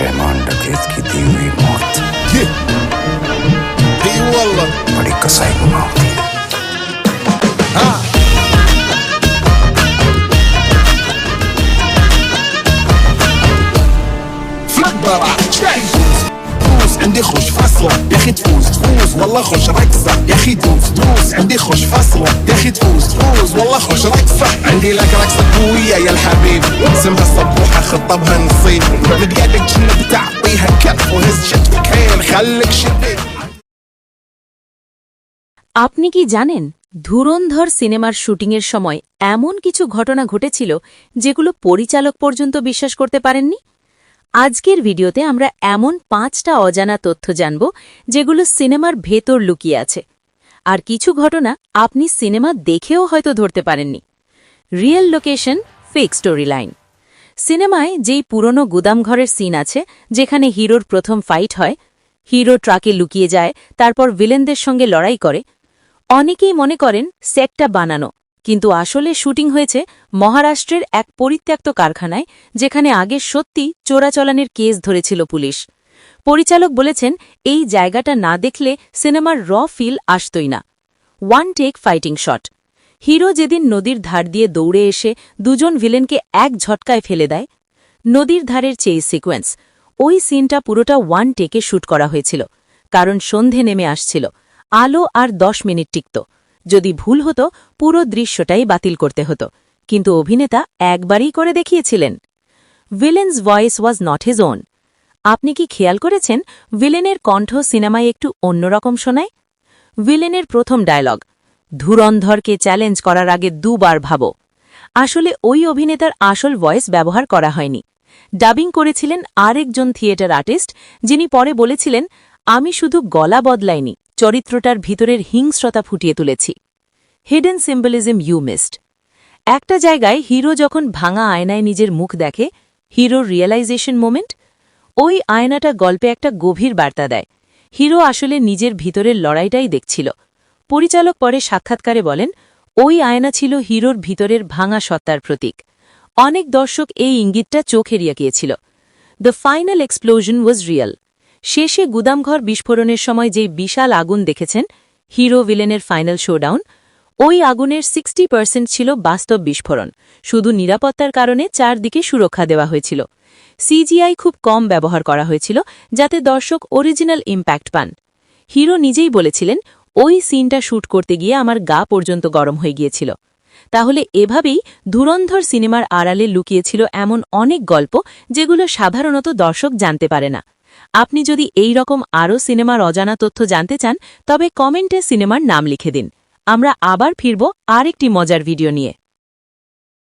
रहमान डकैत की दी हुई मौत ये दी वाला बड़ी कसाई को मौत है عندي خوش فصل يا أخي تفوز. تفوز والله خوش ركزة يا أخي دوس. دوس. عندي خوش فصل يا أخي تفوز. تفوز والله خوش ركزة عندي لك رقصة قوية يا الحبيب اسمها الصبوحة خطبها نصيب بتقالك جنة بتعطيها كف وهز شفتك حيل خليك شديد আপনি কি জানেন ধুরন্ধর সিনেমার শুটিংয়ের সময় এমন কিছু ঘটনা ঘটেছিল যেগুলো পরিচালক পর্যন্ত বিশ্বাস করতে পারেননি আজকের ভিডিওতে আমরা এমন পাঁচটা অজানা তথ্য জানব যেগুলো সিনেমার ভেতর লুকিয়ে আছে আর কিছু ঘটনা আপনি সিনেমা দেখেও হয়তো ধরতে পারেননি Real location fake story line সিনেমায় যেই পুরনো গুদামঘরের সিন আছে, যেখানে হিরোর প্রথম ফাইট হয়, হিরো ট্রাকে লুকিয়ে যায়, তারপর ভিলেনদের সঙ্গে লড়াই করে, অনেকেই মনে করেন সেটটা বানানো, কিন্তু আসলে শুটিং হয়েছে মহারাষ্ট্রের এক পরিত্যক্ত কারখানায়, যেখানে আগে সত্যি চোরাচলানের কেস ধরেছিল পুলিশ। পরিচালক বলেছেন, এই জায়গাটা না দেখলে সিনেমার র ফিল আসতই না। One take fighting shot hero যেদিন নদীর ধার দিয়ে দৌড়ে এসে দুজন ভিলেনকে এক ঝটকায় ফেলে দেয়, নদীর ধারের চেয়ে সিকোয়েন্স ওই সিনটা পুরোটা ওয়ান টেকে শ্যুট করা হয়েছিল, কারণ সন্ধে নেমে আসছিল, আলো আর দশ মিনিট টিকত। যদি ভুল হতো, পুরো দৃশ্যটাই বাতিল করতে হতো, কিন্তু অভিনেতা একবারই করে দেখিয়েছিলেন। Villain's voice was not his own আপনি কি খেয়াল করেছেন, ভিলেনের কণ্ঠ সিনেমায় একটু অন্যরকম শোনায়? ভিলেনের প্রথম ডায়লগ ধুরন্ধরকে চ্যালেঞ্জ করার আগে দুবার ভাবো। আসলে ওই অভিনেতার আসল ভয়েস ব্যবহার করা হয়নি। ডাবিং করেছিলেন আরেকজন থিয়েটার আর্টিস্ট, যিনি পরে বলেছিলেন, আমি শুধু গলা বদলাইনি, চরিত্রটার ভিতরের হিংস্রতা ফুটিয়ে তুলেছি। হিডেন সিম্বলিজম ইউ মিসড একটা জায়গায় হিরো যখন ভাঙা আয়নায় নিজের মুখ দেখে, হিরোর রিয়েলাইজেশন মোমেন্ট ওই আয়নাটা গল্পে একটা গভীর বার্তা দেয়। হিরো আসলে নিজের ভিতরের লড়াইটাই দেখছিল। পরিচালক পরে সাক্ষাৎকারে বলেন, ওই আয়না ছিল হিরোর ভিতরের ভাঙা সত্তার প্রতীক। অনেক দর্শক এই ইঙ্গিতটা চোখ এড়িয়ে গিয়েছিল। The final explosion was real শেষে গুদামঘর বিস্ফোরণের সময় যে বিশাল আগুন দেখেছেন, হিরো ভিলেনের ফাইনাল শোডাউন ওই আগুনের সিক্সটি পার্সেন্ট ছিল বাস্তব বিস্ফোরণ। শুধু নিরাপত্তার কারণে চারদিকে সুরক্ষা দেওয়া হয়েছিল। সিজিআই খুব কম ব্যবহার করা হয়েছিল, যাতে দর্শক অরিজিনাল ইম্প্যাক্ট পান। হিরো নিজেই বলেছিলেন ওই সিনটা শ্যুট করতে গিয়ে আমার গা পর্যন্ত গরম হয়ে গিয়েছিল। তাহলে এভাবেই ধুরন্ধর সিনেমার আড়ালে লুকিয়েছিল এমন অনেক গল্প যেগুলো সাধারণত দর্শক জানতে পারে না। আপনি যদি এই রকম আরও সিনেমার অজানা তথ্য জানতে চান, তবে কমেন্টে সিনেমার নাম লিখে দিন। আমরা আবার ফিরব আরেকটি মজার ভিডিও নিয়ে।